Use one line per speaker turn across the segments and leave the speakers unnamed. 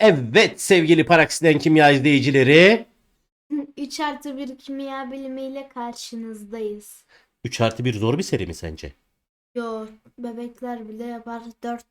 Evet sevgili Paraksiden Kimya izleyicileri.
3 artı 1 kimya bilimiyle karşınızdayız.
3 artı 1 zor bir seri mi sence?
Yo bebekler bile yapar 4.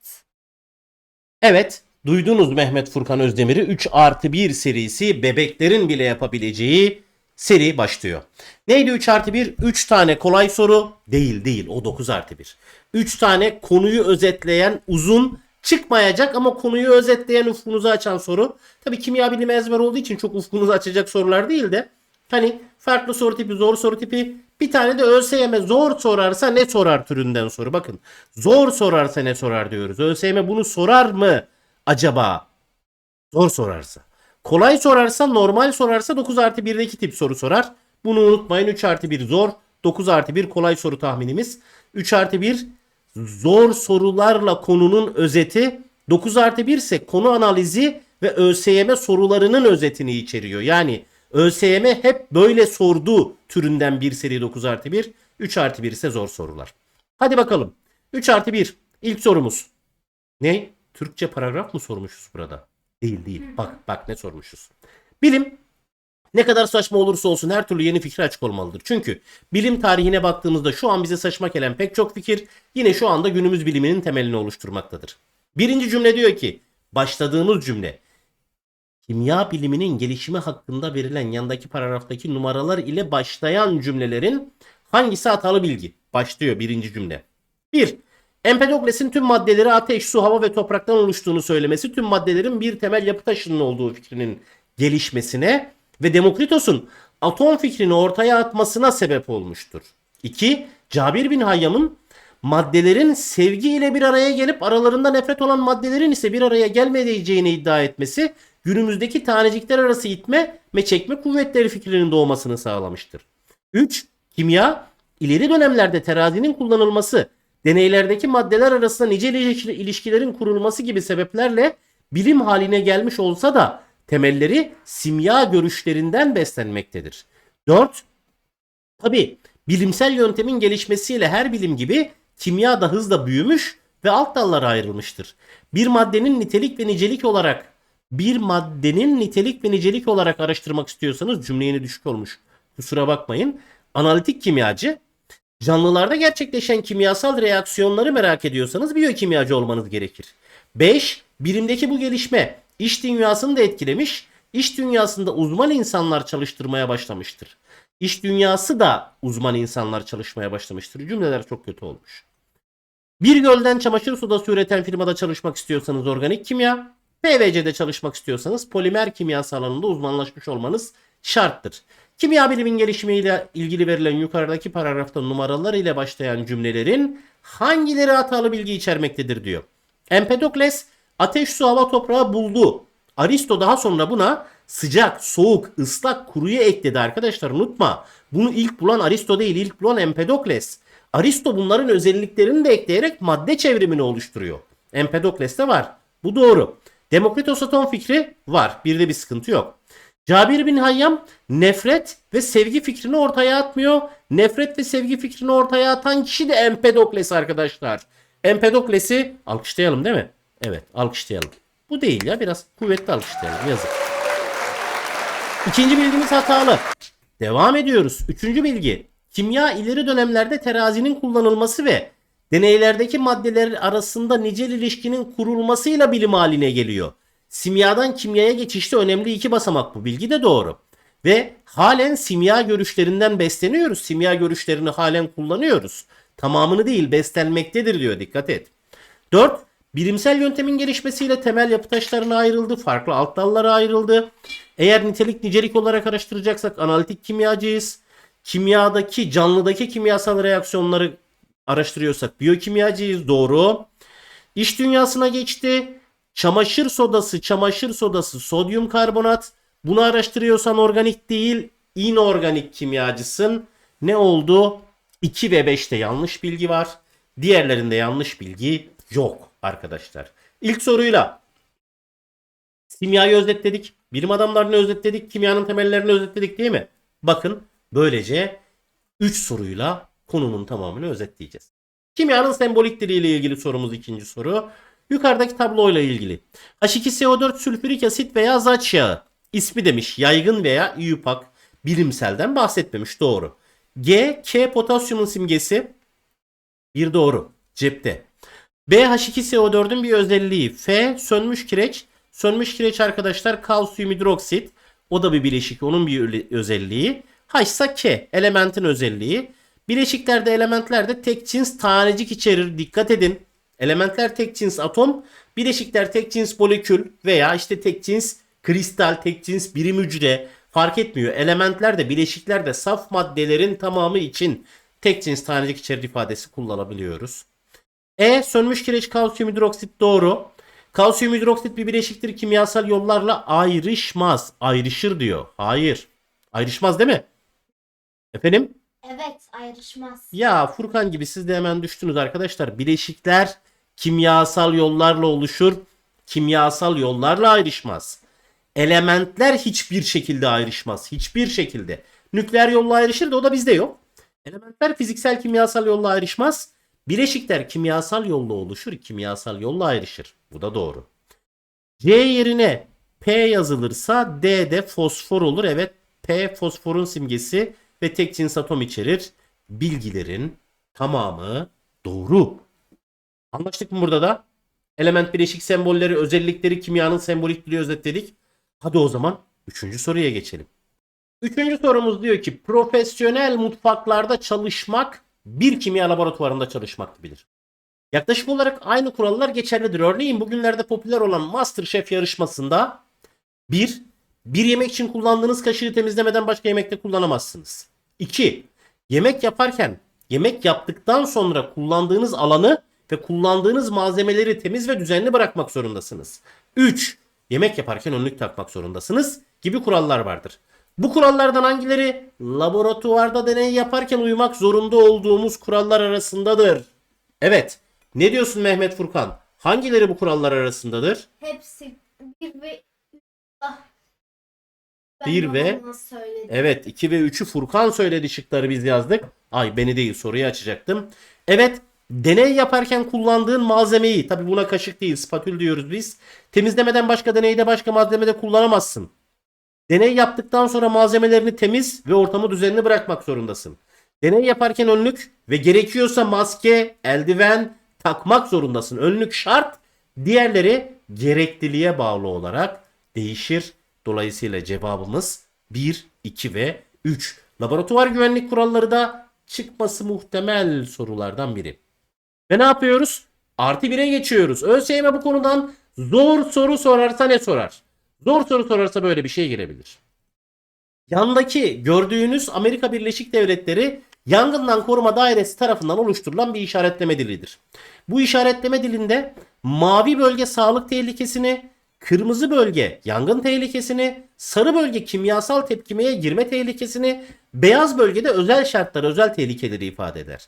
Evet duydunuz Mehmet Furkan Özdemir'i 3 artı 1 serisi bebeklerin bile yapabileceği seri başlıyor. Neydi 3 artı 1? 3 tane kolay soru değil değil o 9 artı 1. 3 tane konuyu özetleyen uzun çıkmayacak ama konuyu özetleyen ufkunuzu açan soru. Tabi kimya bilimi ezber olduğu için çok ufkunuzu açacak sorular değil de hani farklı soru tipi zor soru tipi bir tane de ÖSYM zor sorarsa ne sorar türünden soru. Bakın zor sorarsa ne sorar diyoruz. ÖSYM bunu sorar mı acaba? Zor sorarsa. Kolay sorarsa normal sorarsa 9 artı 1'deki tip soru sorar. Bunu unutmayın 3 artı 1 zor 9 artı 1 kolay soru tahminimiz. 3 artı 1 zor sorularla konunun özeti. 9 artı 1 ise konu analizi ve ÖSYM sorularının özetini içeriyor. Yani ÖSYM hep böyle sordu türünden bir seri 9 artı 1. 3 artı 1 ise zor sorular. Hadi bakalım. 3 artı 1 ilk sorumuz. Ne? Türkçe paragraf mı sormuşuz burada? Değil değil. Bak bak ne sormuşuz. Bilim ne kadar saçma olursa olsun her türlü yeni fikre açık olmalıdır. Çünkü bilim tarihine baktığımızda şu an bize saçma gelen pek çok fikir yine şu anda günümüz biliminin temelini oluşturmaktadır. Birinci cümle diyor ki başladığımız cümle kimya biliminin gelişimi hakkında verilen yandaki paragraftaki numaralar ile başlayan cümlelerin hangisi hatalı bilgi? Başlıyor birinci cümle. 1. Empedokles'in tüm maddeleri ateş, su, hava ve topraktan oluştuğunu söylemesi tüm maddelerin bir temel yapı taşının olduğu fikrinin gelişmesine ve Demokritos'un atom fikrini ortaya atmasına sebep olmuştur. 2. Cabir bin Hayyam'ın maddelerin sevgi ile bir araya gelip aralarında nefret olan maddelerin ise bir araya gelmeyeceğini iddia etmesi günümüzdeki tanecikler arası itme ve çekme kuvvetleri fikrinin doğmasını sağlamıştır. 3. Kimya ileri dönemlerde terazinin kullanılması, deneylerdeki maddeler arasında ilişki- ilişkilerin kurulması gibi sebeplerle bilim haline gelmiş olsa da temelleri simya görüşlerinden beslenmektedir. 4. Tabi bilimsel yöntemin gelişmesiyle her bilim gibi kimya da hızla büyümüş ve alt dallara ayrılmıştır. Bir maddenin nitelik ve nicelik olarak bir maddenin nitelik ve nicelik olarak araştırmak istiyorsanız cümle yeni düşük olmuş. Kusura bakmayın. Analitik kimyacı Canlılarda gerçekleşen kimyasal reaksiyonları merak ediyorsanız biyokimyacı olmanız gerekir. 5. Birimdeki bu gelişme iş dünyasını da etkilemiş, iş dünyasında uzman insanlar çalıştırmaya başlamıştır. İş dünyası da uzman insanlar çalışmaya başlamıştır. Cümleler çok kötü olmuş. Bir gölden çamaşır sodası üreten firmada çalışmak istiyorsanız organik kimya, PVC'de çalışmak istiyorsanız polimer kimyası alanında uzmanlaşmış olmanız şarttır. Kimya bilimin gelişimiyle ilgili verilen yukarıdaki paragrafta numaralar ile başlayan cümlelerin hangileri hatalı bilgi içermektedir diyor. Empedokles ateş su hava toprağı buldu. Aristo daha sonra buna sıcak, soğuk, ıslak, kuruyu ekledi arkadaşlar unutma. Bunu ilk bulan Aristo değil ilk bulan Empedokles. Aristo bunların özelliklerini de ekleyerek madde çevrimini oluşturuyor. Empedokles'te var. Bu doğru. Demokritos atom fikri var. Bir de bir sıkıntı yok. Cabir bin Hayyam nefret ve sevgi fikrini ortaya atmıyor. Nefret ve sevgi fikrini ortaya atan kişi de Empedokles arkadaşlar. Empedokles'i alkışlayalım değil mi? Evet alkışlayalım. Bu değil ya biraz kuvvetli alkışlayalım yazık. İkinci bilgimiz hatalı. Devam ediyoruz. Üçüncü bilgi. Kimya ileri dönemlerde terazinin kullanılması ve deneylerdeki maddeler arasında nicel ilişkinin kurulmasıyla bilim haline geliyor. Simyadan kimyaya geçişte önemli iki basamak bu bilgi de doğru. Ve halen simya görüşlerinden besleniyoruz. Simya görüşlerini halen kullanıyoruz. Tamamını değil beslenmektedir diyor dikkat et. 4. Bilimsel yöntemin gelişmesiyle temel yapı taşlarına ayrıldı. Farklı alt dallara ayrıldı. Eğer nitelik nicelik olarak araştıracaksak analitik kimyacıyız. Kimyadaki canlıdaki kimyasal reaksiyonları araştırıyorsak biyokimyacıyız. Doğru. İş dünyasına geçti. Çamaşır sodası, çamaşır sodası, sodyum karbonat. Bunu araştırıyorsan organik değil, inorganik kimyacısın. Ne oldu? 2 ve 5'te yanlış bilgi var. Diğerlerinde yanlış bilgi yok arkadaşlar. İlk soruyla kimyayı özetledik. Bilim adamlarını özetledik. Kimyanın temellerini özetledik değil mi? Bakın böylece 3 soruyla konunun tamamını özetleyeceğiz. Kimyanın sembolik diliyle ilgili sorumuz ikinci soru. Yukarıdaki tabloyla ilgili. H2SO4 sülfürik asit veya zaç yağı. İsmi demiş yaygın veya İUPAC. Bilimselden bahsetmemiş doğru. G, K potasyumun simgesi. Bir doğru. Cepte. BH2SO4'ün bir özelliği. F sönmüş kireç. Sönmüş kireç arkadaşlar kalsiyum hidroksit. O da bir bileşik. Onun bir özelliği. H ise K. Elementin özelliği. Bileşiklerde elementlerde tek cins tanecik içerir. Dikkat edin. Elementler tek cins atom. Bileşikler tek cins molekül veya işte tek cins kristal, tek cins birim hücre fark etmiyor. Elementler de bileşikler de saf maddelerin tamamı için tek cins tanecik içerir ifadesi kullanabiliyoruz. E sönmüş kireç kalsiyum hidroksit doğru. Kalsiyum hidroksit bir bileşiktir kimyasal yollarla ayrışmaz. Ayrışır diyor. Hayır. Ayrışmaz değil mi? Efendim?
Evet ayrışmaz.
Ya Furkan gibi siz de hemen düştünüz arkadaşlar. Bileşikler kimyasal yollarla oluşur. Kimyasal yollarla ayrışmaz. Elementler hiçbir şekilde ayrışmaz. Hiçbir şekilde. Nükleer yolla ayrışır da o da bizde yok. Elementler fiziksel kimyasal yolla ayrışmaz. Bileşikler kimyasal yolla oluşur. Kimyasal yolla ayrışır. Bu da doğru. C yerine P yazılırsa D de fosfor olur. Evet P fosforun simgesi ve tek cins atom içerir. Bilgilerin tamamı doğru. Anlaştık mı burada da? Element bileşik sembolleri, özellikleri kimyanın sembolik dili özetledik. Hadi o zaman üçüncü soruya geçelim. Üçüncü sorumuz diyor ki profesyonel mutfaklarda çalışmak bir kimya laboratuvarında çalışmak gibidir. Yaklaşık olarak aynı kurallar geçerlidir. Örneğin bugünlerde popüler olan MasterChef yarışmasında bir, bir yemek için kullandığınız kaşığı temizlemeden başka yemekte kullanamazsınız. 2. Yemek yaparken yemek yaptıktan sonra kullandığınız alanı ve kullandığınız malzemeleri temiz ve düzenli bırakmak zorundasınız. 3. Yemek yaparken önlük takmak zorundasınız gibi kurallar vardır. Bu kurallardan hangileri laboratuvarda deney yaparken uymak zorunda olduğumuz kurallar arasındadır? Evet. Ne diyorsun Mehmet Furkan? Hangileri bu kurallar arasındadır?
Hepsi bir ve Ah. Ben
Bir
de
ve-
onu söyledim.
Evet 2 ve 3'ü Furkan söyledi şıkları biz yazdık. Ay beni değil soruyu açacaktım. Evet deney yaparken kullandığın malzemeyi tabi buna kaşık değil spatül diyoruz biz. Temizlemeden başka deneyde başka malzemede kullanamazsın. Deney yaptıktan sonra malzemelerini temiz ve ortamı düzenli bırakmak zorundasın. Deney yaparken önlük ve gerekiyorsa maske, eldiven takmak zorundasın. Önlük şart. Diğerleri gerekliliğe bağlı olarak değişir. Dolayısıyla cevabımız 1, 2 ve 3. Laboratuvar güvenlik kuralları da çıkması muhtemel sorulardan biri. Ve ne yapıyoruz? Artı 1'e geçiyoruz. ÖSYM bu konudan zor soru sorarsa ne sorar? Zor soru sorarsa böyle bir şey girebilir. Yandaki gördüğünüz Amerika Birleşik Devletleri Yangından Koruma Dairesi tarafından oluşturulan bir işaretleme dilidir. Bu işaretleme dilinde mavi bölge sağlık tehlikesini, kırmızı bölge yangın tehlikesini, sarı bölge kimyasal tepkimeye girme tehlikesini, beyaz bölgede özel şartları, özel tehlikeleri ifade eder.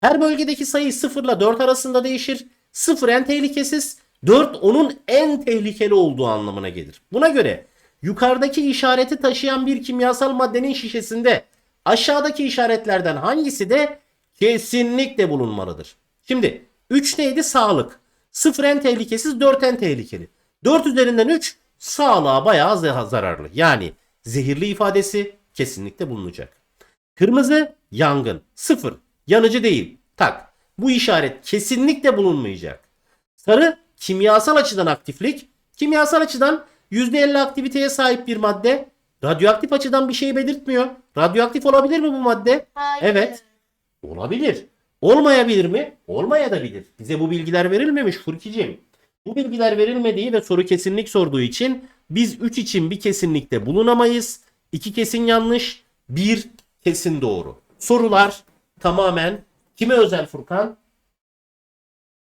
Her bölgedeki sayı 0 ile 4 arasında değişir. 0 en tehlikesiz, 4 onun en tehlikeli olduğu anlamına gelir. Buna göre yukarıdaki işareti taşıyan bir kimyasal maddenin şişesinde aşağıdaki işaretlerden hangisi de kesinlikle bulunmalıdır. Şimdi 3 neydi? Sağlık. 0 en tehlikesiz, 4 en tehlikeli. 4 üzerinden 3 sağlığa bayağı zararlı. Yani zehirli ifadesi kesinlikle bulunacak. Kırmızı yangın. Sıfır. Yanıcı değil. Tak. Bu işaret kesinlikle bulunmayacak. Sarı kimyasal açıdan aktiflik. Kimyasal açıdan %50 aktiviteye sahip bir madde. Radyoaktif açıdan bir şey belirtmiyor. Radyoaktif olabilir mi bu madde?
Hayır.
Evet. Olabilir. Olmayabilir mi? Olmayabilir. Bize bu bilgiler verilmemiş Furkicim. Bu bilgiler verilmediği ve soru kesinlik sorduğu için biz 3 için bir kesinlikte bulunamayız. 2 kesin yanlış, 1 kesin doğru. Sorular tamamen kime özel Furkan?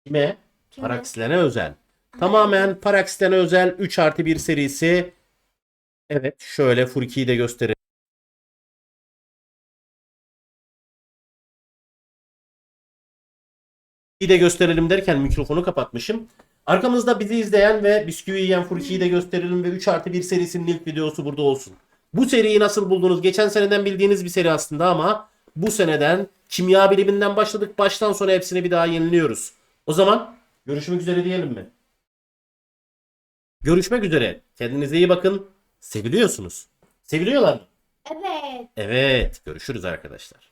Kime?
Paraksitene özel. Tamamen Paraksitene özel 3 artı 1 serisi. Evet şöyle Furki'yi de gösterelim. Bir de gösterelim derken mikrofonu kapatmışım. Arkamızda bizi izleyen ve bisküvi yiyen Furki'yi de gösterelim ve 3 artı 1 serisinin ilk videosu burada olsun. Bu seriyi nasıl buldunuz? Geçen seneden bildiğiniz bir seri aslında ama bu seneden kimya biliminden başladık. Baştan sona hepsini bir daha yeniliyoruz. O zaman Görüşmek üzere diyelim mi? Görüşmek üzere. Kendinize iyi bakın. Seviliyorsunuz. Seviliyorlar mı?
Evet.
Evet. Görüşürüz arkadaşlar.